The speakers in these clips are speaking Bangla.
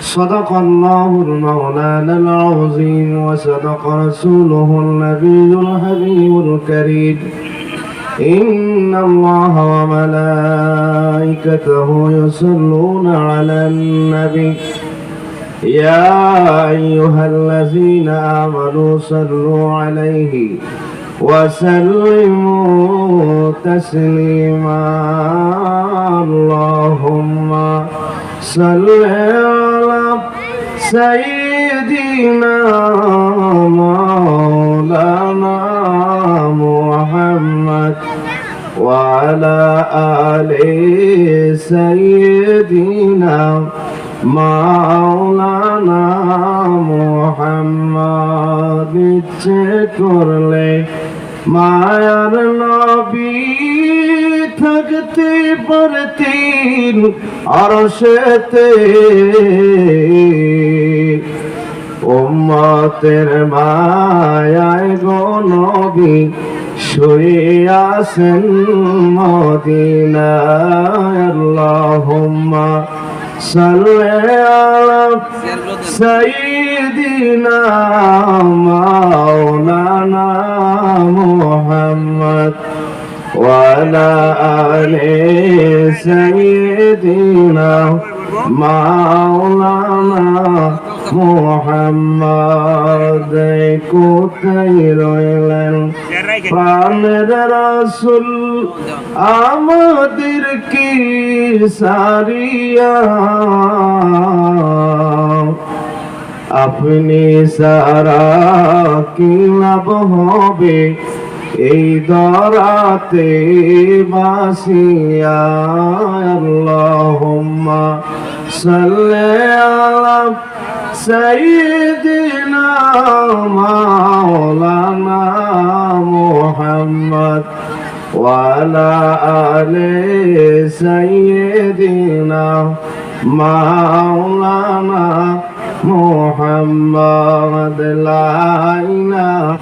صدق الله المولانا العظيم وصدق رسوله النبي الحبيب الكريم. إن الله وملائكته يصلون على النبي. يا أيها الذين آمنوا صلوا عليه. وسلموا تسليما اللهم صل على سيدنا مولانا محمد وعلى آل سيدنا মাওলানা মোহাম্মদ ইচ্ছে করলে মায়ার নবী থাকতে পারতেন আর সেতে উম্মতের মায়ায় গো নবী শুয়ে আছেন মদিনায় আল্লাহুম্মা সাল্লি আলা সাইয়্যিদিনা মাওলানা মুহাম্মদ। وعلى آل سيدنا مولانا মোহাম্মদ কোথায় রইলেন প্রাণের রাসুল আমাদের কি সারিয়া আপনি সারা কি লাভ হবে এই দরাতে বাসিয়া আল্লাহুম্মা সাল্লি আলা সাইয়্যিদিনা মাওলানা মুহাম্মদ وعلى آل سيدنا مولانا محمد لا إله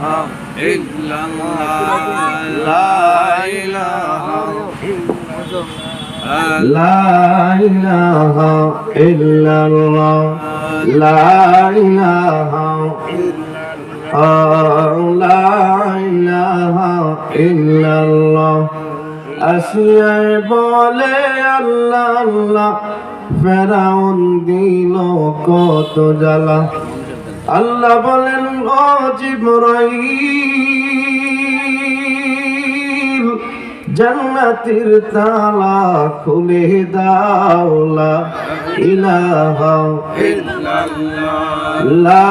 আসিয়ায় বলে আল্লাহ আল্লাহ ফেরাউন দিল কত জ্বালা আল্লাহ বলেন জিবরাইল জান্নাতের তালা খুলে দাওলা ইলাহা ইল্লাল্লাহ, লা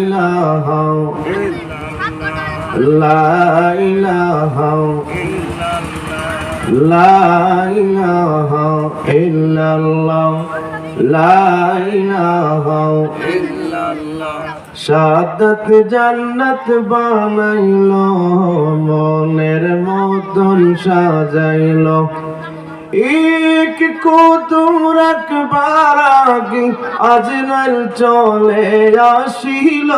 ইলাহা লা ইলাহা লা ইলাহা ইল্লাল্লাহ, লা ইলাহা ইল্লাল্লাহ সাদত জন্নত বানাইল, মনের মতন সাজাইল। এক কুতুম রাখবার আগে চলে আসিল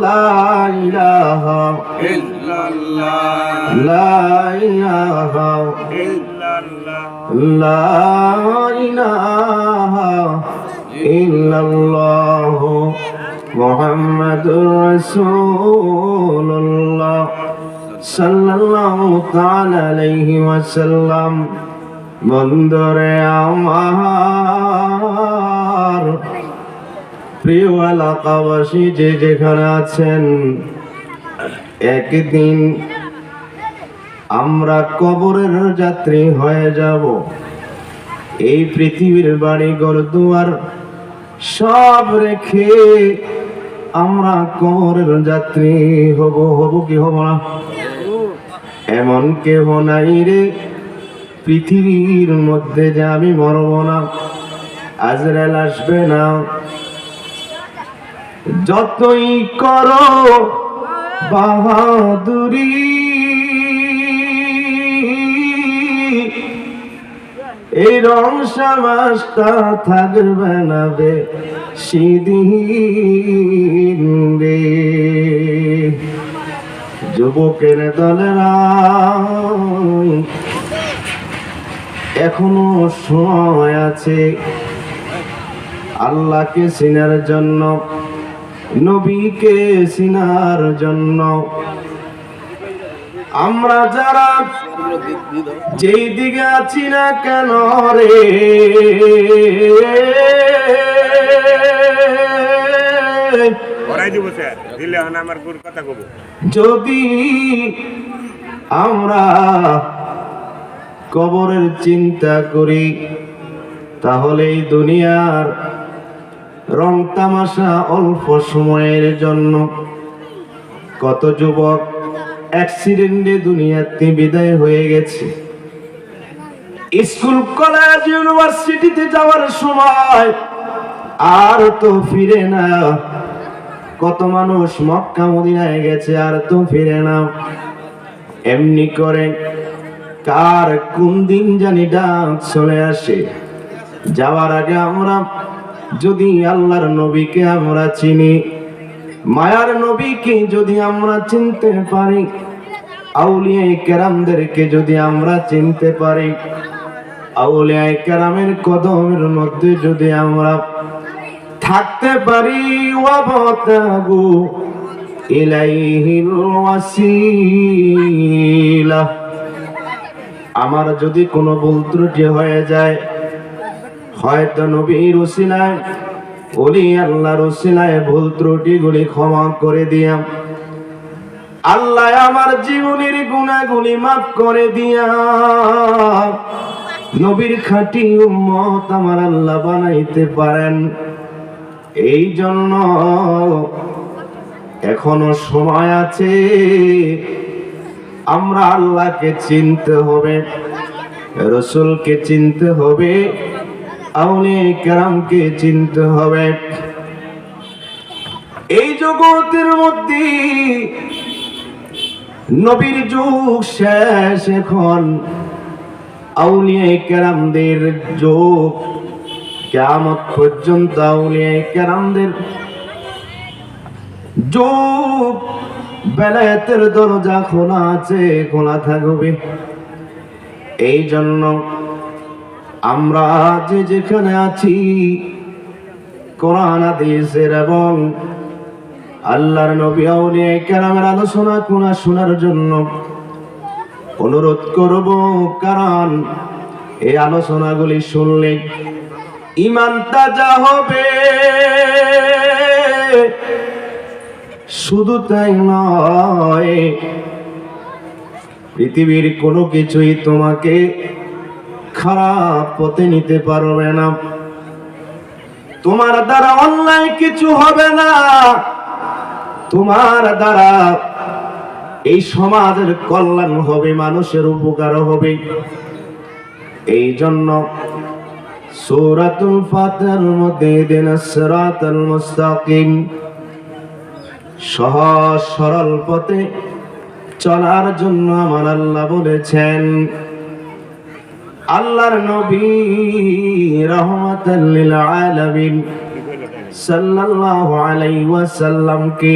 লাইলাহা ইল্লাল্লাহ। লাইলাহা ইল্লাল্লাহ। লাইলাহা ইল্লাল্লাহ। মুহাম্মাদুর রাসূলুল্লাহ সাল্লাল্লাহু তাআলা আলাইহি ওয়াসাল্লাম। বন্দরে আমার প্রিয় এলাকাবাসী যে যেখানে আছেন, একদিন আমরা কবরের যাত্রী হয়ে যাব। এই পৃথিবীর বাড়ি ঘর দুয়ার সব রেখে আমরা কবরের যাত্রী হব হব কি হব না? এমন কেহ নাই রে, পৃথিবীর মধ্যে যে আমি মরব না আজরাল আসবে না। যতই করো, বাহাদুরি এই রং সমাজটা থাকবে না বে সিদিন রে যুবকের দলেরা এখনও সময় আছে আল্লাহকে চিনার জন্য, নবীকে চিনার জন্য। আমরা যারা যেই দিকে আছি না কেন রে? যদি আমরা কবরের চিন্তা করি তাহলে এই দুনিয়ার রং তামাশা অল্প সময়ের জন্য কত যুবক অ্যাক্সিডেন্টে দুনিয়াতে বিদায় হয়ে গেছে। স্কুল, কলেজ, ইউনিভার্সিটিতে যাওয়ার সময় আর তো ফিরে না। কত মানুষ মক্কা, মদিনায় গেছে, আর তো ফিরে না। এমনি করে কার কোন দিন জানি ডাক চলে আসে। যাওয়ার আগে আমরা, যদি আল্লাহর নবীকে আমরা চিনি মায়ার নবীকে যদি আমরা চিনতে পারি আউলিয়া কেরামদেরকে যদি আমরা চিনতে পারি আউলিয়া কেরামের কদমের মধ্যে যদি আমরা থাকতে পারি, ওয়াবতাগু ইলাইহিল ওয়াসিলা। আমার যদি কোনো ভুল ত্রুটি হয়ে যায়, হয়তো নবীর উসিলায় ওলি আল্লাহর উসিলায় ভুল ত্রুটিগুলি ক্ষমা করে দিয়াম। আল্লাহ আমার জীবনের গুণাগুলি মাফ করে দিয়া নবীর খাঁটি উম্মত আমার আল্লাহ বানাইতে পারেন। এই জন্য এখনও সময় আছে। আমরা আল্লাহকে চিনতে হবে, রসুলকে চিনতে হবে। আউলে কেরামকে চিনতে হবে। এই জগতের মধ্যে নবীর যুগ শেষ এখন। আউলিয়া কেরামদের যুগ কেমত পর্যন্ত আউলিয়া কেরামদের যুগ বেলায়েতের দরজা খোলা আছে, খোলা থাকবে। এই জন্য আমরা যে যেখানে আছি, কোরআন, হাদিসের এবং আল্লাহর নবী আউলিয়া কেরামের আলোচনা কোনা শোনার জন্য অনুরোধ করব, কারণ এই আলোচনাগুলি শুনলে ইমান তাজা হবে। শুধু তাই নয়, পৃথিবীর কোনো কিছুই তোমাকে খারাপ পথে নিতে পারবে না। তোমার দ্বারা অন্যায় কিছু হবে না। তোমার দ্বারা এই সমাজের কল্যাণ হবে, মানুষের উপকার হবে। এই জন্য সূরাতুল ফাতিহার মধ্যে দিনাস সিরাতাল মুস্তাকিম সহজ সরল পথে চলার জন্য আমার আল্লাহ বলেছেন আল্লাহর নবী রহমাতাল লিল আলামিন সাল্লাল্লাহু আলাইহি ওয়াসাল্লামকে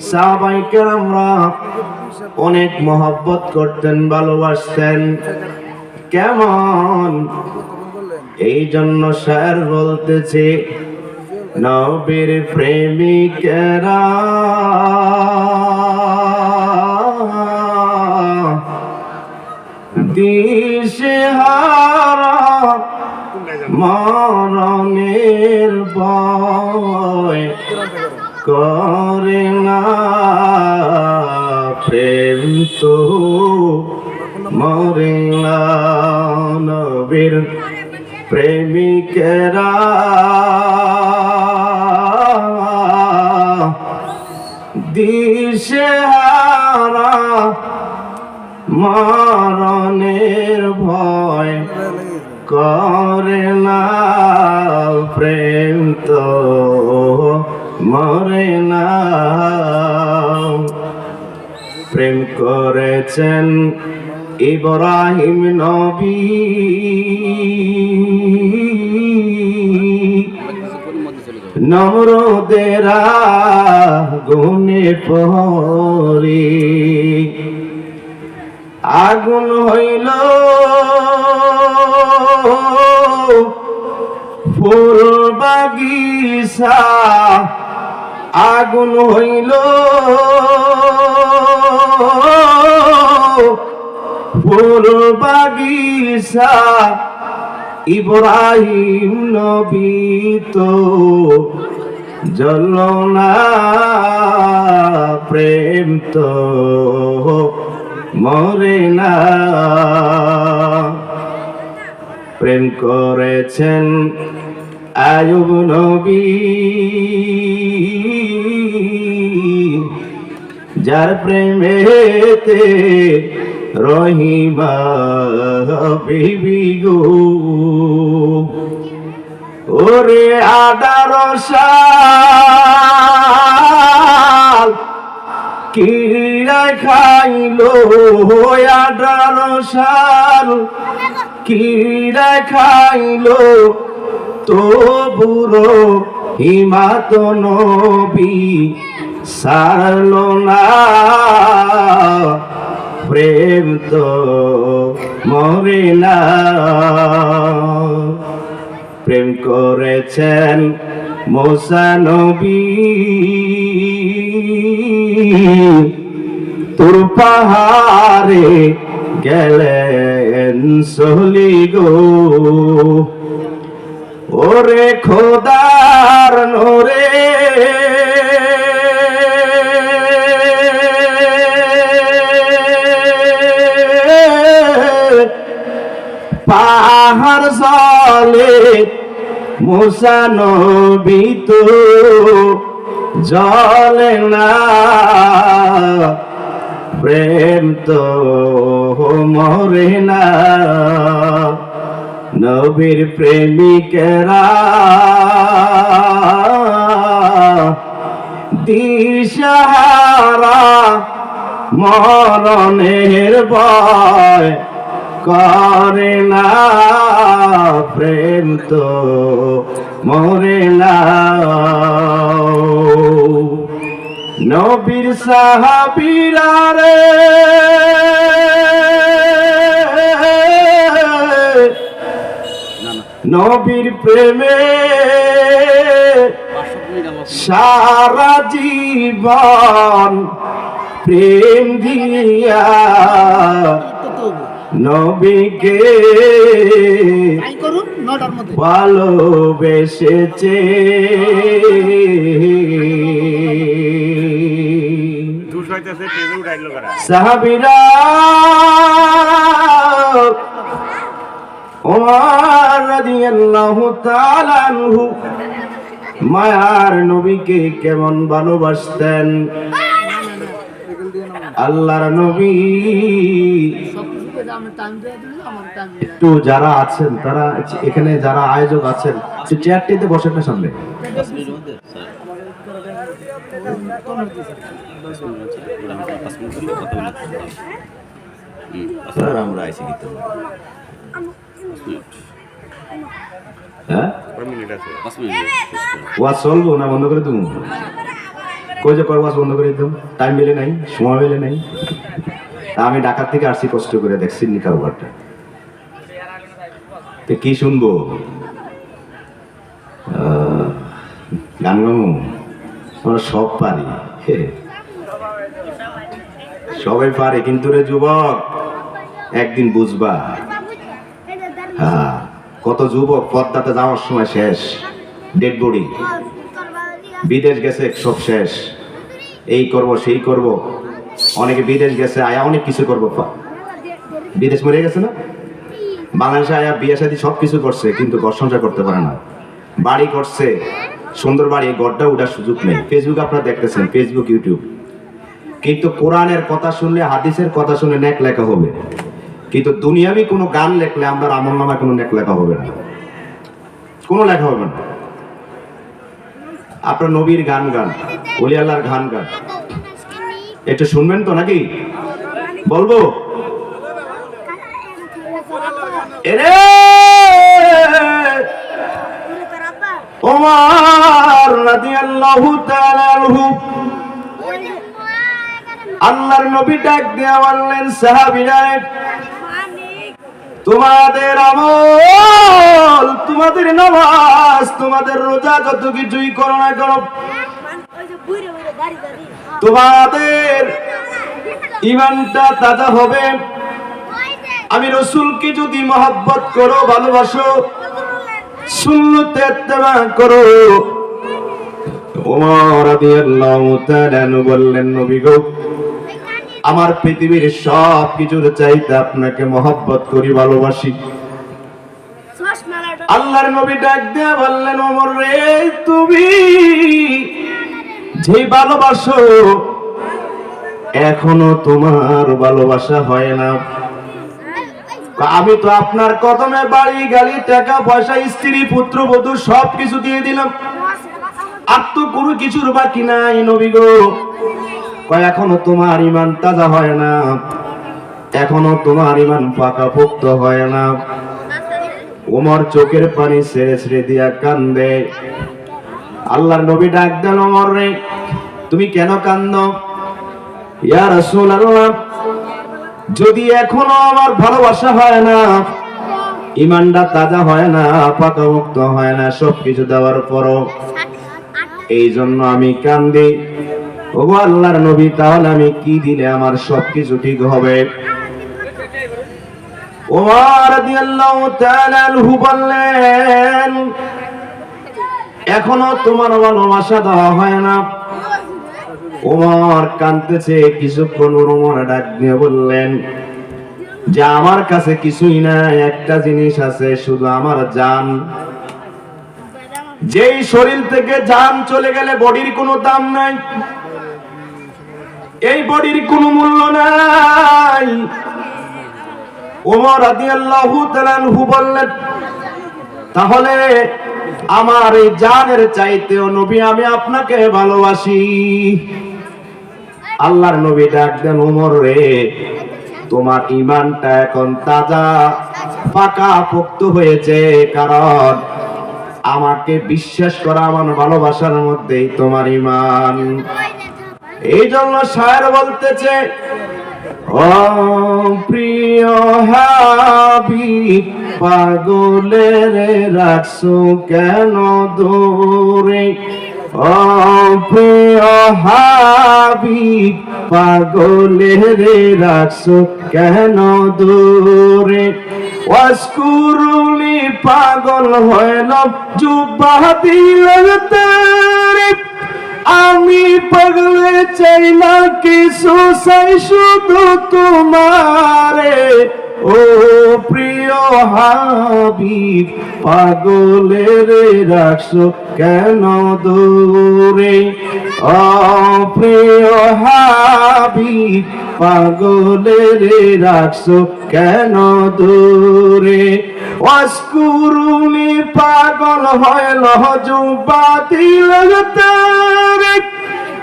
সাহাবায়ে কেরামরা অনেক মহব্বত করতেন, ভালোবাসতেন। কেমন? এই জন্য স্যার বলতেছে, নবীর প্রেমিকেরা দিশেহারা মরণের করে না। প্রেম তো মরে নবীর প্রেমিকেরা। দিশেহারা মরণের ভয় করে না, প্রেম তো মরে না। প্রেম করেছেন ইব্রাহিম নবী। নমরদেরা গুনে পরি। আগুন হইল। ফুল বাগিচা আগুন হইল। ফুল বাগিচা ইব্রাহিম নবী তো জলনা প্রেম তো। মরে না। প্রেম করেছেন আয়ুব নবী। যার প্রেমেতে রহিমা বিবি গো। ওরে আদার সাল কিরা খাইলো আদার সাল কিরা খাইলো তো বুড়ো হিমাত নবী সারলো না। প্রেম তো মরে না। প্রেম করেছেন মোসা নবী তোর পাহাড়ে গেলেন সহলি গো। ওরে খোদার নোরে পাহাড় জলে মুসা নবী তো জলে না। প্রেম তো মরে না। নবীর প্রেমিকেরা দিশাহারা মরণের ভয়। করে না প্রেম তো মরে না। নবীর সাহাবীরা রে, নবীর প্রেমে সারা জীবন প্রেম দিয়া নবীকে ভালোবেসেছে। সাহাবিরা ওমর রাদিয়াল্লাহু তাআলা আনহু মায়ার নবীকে কেমন ভালোবাসতেন? আল্লাহর নবী একটু যারা আছেন তারা এখানে যারা আয়োজক আছেন একটু চেয়ারটিতে বসেন না সামনে। স্যার আমরা আইসি কিন্তু। হ্যাঁ? কয় মিনিট আছে। ওয়াজ চলবো না বন্ধ করে দেবো? কই যে ওয়াজ বন্ধ করে দিতাম? টাইম মেলে নাই সময় মেলে নাই। আমি ঢাকার থেকে আসছি কষ্ট করে দেখছি নি কারবারটা তো কি শুনব? গান আমরা সব পারি। সবাই পারে, কিন্তু রে যুবক, একদিন বুঝবা। হ্যাঁ কত যুবক পদ্মাতে যাওয়ার সময় শেষ, ডেড বডি। বিদেশ গেছে, সব শেষ। এই করব, সেই করব। অনেকে বিদেশ গেছে, আয়া অনেক কিছু করব। বিদেশ মরে গেছে না? বাংলাদেশে আয়া বিয়ে শাদী সব কিছু করছে, কিন্তু ঘর সংসার করতে পারে না। বাড়ি করছে, সুন্দর বাড়ি গড্ডা উঠার সুযোগ নেই। ফেসবুক আপনারা দেখতেছেন ফেসবুক ইউটিউব কিন্তু কোরআনের কথা শুনলে, হাদিসের কথা শুনলে নেক লেখা হবে। কিন্তু দুনিয়াবি কোনো গান লেখলে আমরা আমল নামায় কোনো নেক লেখা হবে না। কোনো লেখা হবে না। আপনার নবীর গান গান অলি গান গান। একটু শুনবেন তো নাকি? বলব? এরে! ওমর রাদিয়াল্লাহু তাআলা আনহু। আল্লাহর নবী ডাক দিয়া বললেন, সাহাবীরা, তোমাদের আমল, তোমাদের নামাজ, তোমাদের রোজা যত কিছুই করো না করো তোমাদের ইমানটা তাজা হবে। আমি রসুলকে যদি মহব্বত করো ভালোবাসো সুন্নতে করো। বললেন নবী গো আমার পৃথিবীর সব কিছুর চাইতে আপনাকে মহব্বত করি ভালোবাসি। আল্লাহর নবী ডাক দিয়ে বললেন ওমর রে তুমি যে ভালোবাসো, এখনও তোমার ভালোবাসা হয় না। আমি তো আপনার কদমে বাড়ি গাড়ি, টাকা পয়সা, স্ত্রী, পুত্র, বধূ সব কিছু দিয়ে দিলাম। আর তো কোনো কিছুর বাকি নাই নবী গো। এখনও তোমার ইমান তাজা হয় না। এখনও তোমার ইমান পাকা পোক্ত হয় না। ওমর চোখের পানি ছেড়ে ছেড়ে দিয়া কান্দে। আল্লাহর নবী ডাক দেন ওমর রে। তুমি কেন কান্দ ইয়া রাসূলুল্লাহ, যদি এখনও আমার ভালোবাসা হয় না ইমানটা তাজা হয় না পাকা মুক্ত হয় না, সবকিছু দেওয়ার পরও। এই জন্য আমি কান্দি। ও আল্লাহর নবী, তাহলে আমি কি দিলে আমার সবকিছু ঠিক হবে? বললেন, এখনও তোমার ভালোবাসা দেওয়া হয় না। ওমর কাঁদতেছে, কিছুক্ষণ ওমর ডাক দিয়ে বললেন, যে আমার কাছে কিছুই না একটা জিনিস আছে, শুধু আমার জান। যেই শরীর থেকে জান চলে গেলে বডির কোনো দাম নাই। এই বডির কোনো মূল্য নাই। ওমর রাদিয়াল্লাহু তাআলা আনহু বললেন, তাহলে আমার এই জানের চাইতেও নবী, আমি আপনাকে ভালোবাসি। আল্লাহর নবী ডাক দেন ওমর রে, তোমার ইমানটা এখন তাজা পাকা পোক্ত হয়েছে। কারণ আমাকে বিশ্বাস করা, আমার ভালোবাসার মধ্যেই তোমার ইমান এই জন্য শায়ের বলতেছে ও প্রিয় হাবি পাগলের রাখছো কেন দূরে? ও প্রিয় হাবি পাগলের রাখছো কেন দূরে? ওয়াসকুরুনি পাগল হইল, জুব্বা দিল তারে। আমি পাগলে চাই না কিছু শুধু তোমারে। ও প্রিয় হাবিব, পাগলের রাখছো কেন দূরে? ও প্রিয় হাবিব, পাগলের রাখছো কেন দূরে? অস্কুরুনি পাগল হইল জুবা দিল তারে।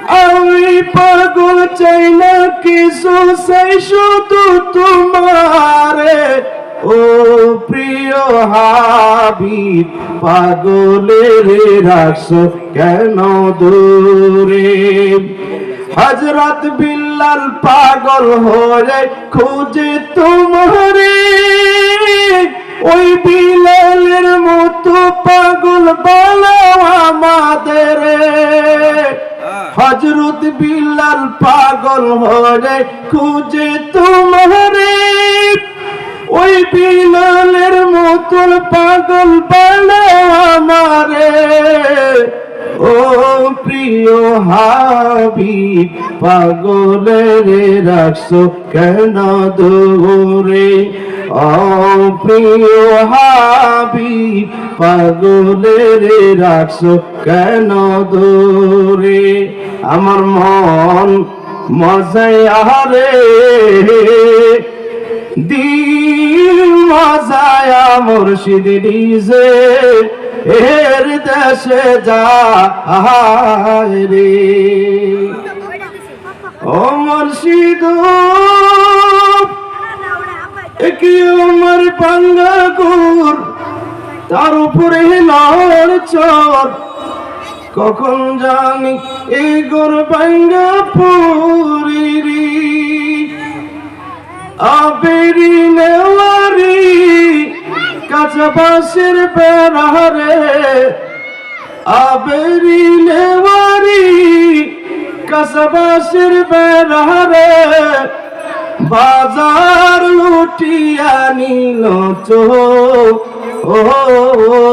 আমি পাগল চাই না কিছু চাই শুধু তোমারে। ও প্রিয় হাবিব, পাগলের রাখছো কেন দূরে? হজরত বিল্লাল পাগল হয়ে খুঁজে তোমারে। ওই বিলালের মতো পাগল বানাও আমাদের। হজরত বিলাল পাগল হয়ে খুঁজে তোমারে। ওই বিলালের মতন পাগল বানাও আমারে। ও প্রিয় হাবিব, পাগলের রাখছো কেন ও প্রিয় হাবিব পাগলের রাখছো কেন দূরে? আমার মন মজাই আহারে। দিল মজায়া মুর্শিদ ডিজে এর দেশে যায় রে। ও মুর্শিদ কি আমার গুর তার উপরে লড় চর। কখন জানি এই গোর পাঙ্গা পুরি আবেরি নেওয়ারি, কাঁচা বাঁশের বেড়ারে। আবেরি নেওয়ারি কাসবাসের বেড়ারে। বাজার লুটিয়া নিল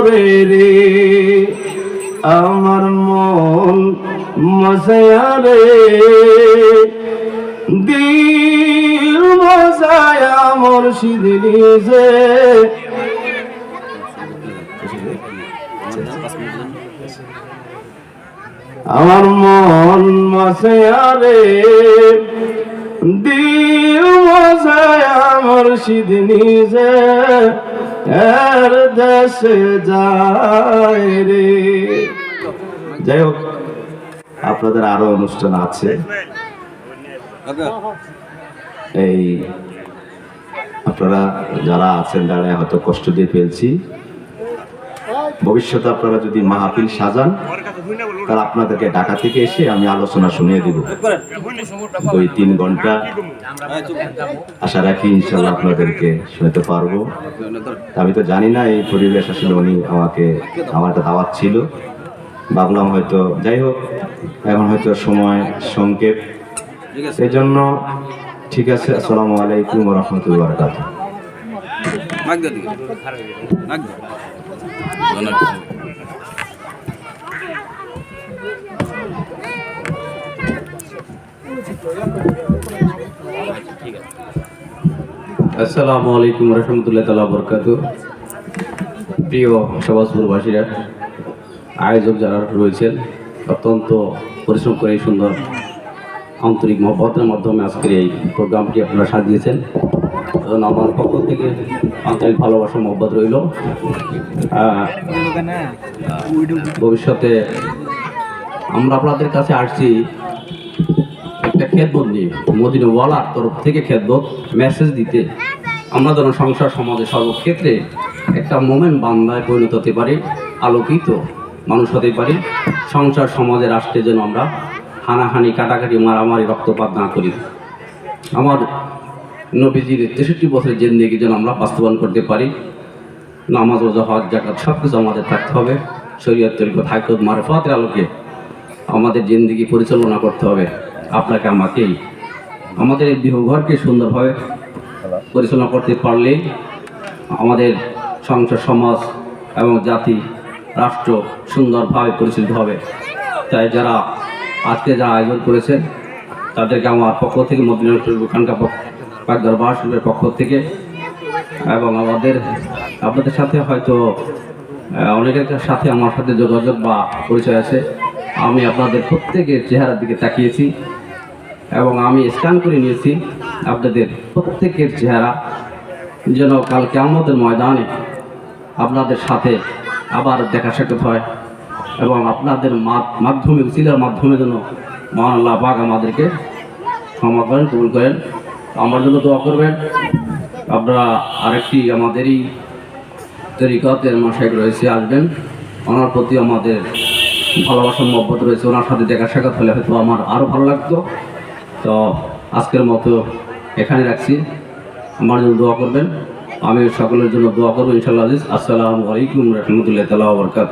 রে রে, আমার মন মজায়া রে। দিল মজায়া মুর্শিদ নিজে। আমার মন মজায়া রে। দিল মজায়া মুর্শিদ নিজে এর দেশে যায় রে। যাই হোক, আপনাদের আরও অনুষ্ঠান আছে। এই আপনারা যারা আছেন দাঁড়ায় হয়তো কষ্ট দিয়ে ফেলছি। ভবিষ্যতে আপনারা যদি মাহফিল সাজান, তাহলে আপনাদেরকে ঢাকা থেকে এসে আমি আলোচনা শুনিয়ে দিব। ওই তিন ঘণ্টা আশা রাখি ইনশাল্লাহ আপনাদেরকে শুনতে পারব। আমি তো জানি না এই পরিবেশ আসলে উনি আমাকে, আমার একটা দাওয়াত ছিল। ভাবলাম হয়তো, যাই হোক, এখন হয়তো সময় সংক্ষেপ সেই জন্য ঠিক আছে, আসসালামু আলাইকুম রহমতুল্লাহ বারকাত নাগদা দিকে নাগদা আসসালামু আলাইকুম রহমতুল্লাহ তালা বরকাত প্রিয় সমাজপুরবাসীরা, আয়োজক যারা রয়েছেন, অত্যন্ত পরিশ্রম করে সুন্দর আন্তরিক মহব্বতের মাধ্যমে আজকের এই প্রোগ্রামটি আপনারা সাজিয়েছেন। এবং আমার পক্ষ থেকে আন্তরিক ভালোবাসা, মহব্বত রইল। ভবিষ্যতে আমরা আপনাদের কাছে আসছি একটা খেদবোধ নিয়ে মদিনওয়ালার তরফ থেকে খেদবোধ মেসেজ দিতে। আমরা যেন সংসার সমাজে সর্বক্ষেত্রে একটা মোমেন্ট বান্দায় পরিণত হতে পারি, আলোকিত মানুষ হতে পারি, সংসার সমাজে রাষ্ট্রে যেন আমরা হানাহানি, কাটাকাটি, মারামারি, রক্তপাত না করি। আমার নবীজির তেষট্টি বছরের জেন্দিগি যেন আমরা বাস্তবায়ন করতে পারি। নামাজ ওজা হজ জাকাত সব কিছু আমাদের থাকতে হবে। শরীয়ত তরিকত হাইকত মারফাতের আলোকে আমাদের জিন্দিগি পরিচালনা করতে হবে। আপনাকে, আমাকেই। আমাদের এই বিহঘরকে সুন্দরভাবে পরিচালনা করতে পারলেই আমাদের সংসার, সমাজ এবং জাতি, রাষ্ট্র সুন্দরভাবে পরিচালিত হবে। তাই যারা আজকে যারা আয়োজন করেছেন, তাদেরকে আমার পক্ষ থেকে মদিনা খানকা পাক দরবার শরীফের পক্ষ থেকে এবং আমাদের, আপনাদের সাথে হয়তো অনেকের সাথে আমার সাথে যোগাযোগ বা পরিচয় আছে। আমি আপনাদের প্রত্যেকের চেহারার দিকে তাকিয়েছি এবং আমি স্ক্যান করে নিয়েছি আপনাদের প্রত্যেকের চেহারা। যেন কালকে আমাদের ময়দানে আপনাদের সাথে আবার দেখা সাক্ষাৎ হয় এবং আপনাদের মাধ্যমে উচিলার মাধ্যমে যেন মহান আল্লাহ পাক আমাদেরকে ক্ষমা করেন, কবুল করেন। আমার জন্য দোয়া করবেন। আপনারা আরেকটি আমাদেরই তরিকতের মাসাইক রয়েছে, আসবেন। ওনার প্রতি আমাদের ভালোবাসা মহব্বত রয়েছে। ওনার সাথে দেখা সাক্ষাৎ হলে হয়তো আমার আরও ভালো লাগতো। তো আজকের মতো এখানে রাখছি। আমার জন্য দোয়া করবেন। আমি সকলের জন্য দোয়া করব ইনশাল্লাহ আজিজ। আসসালামু আলাইকুম রহমতুল্লাহ তালা বরকাত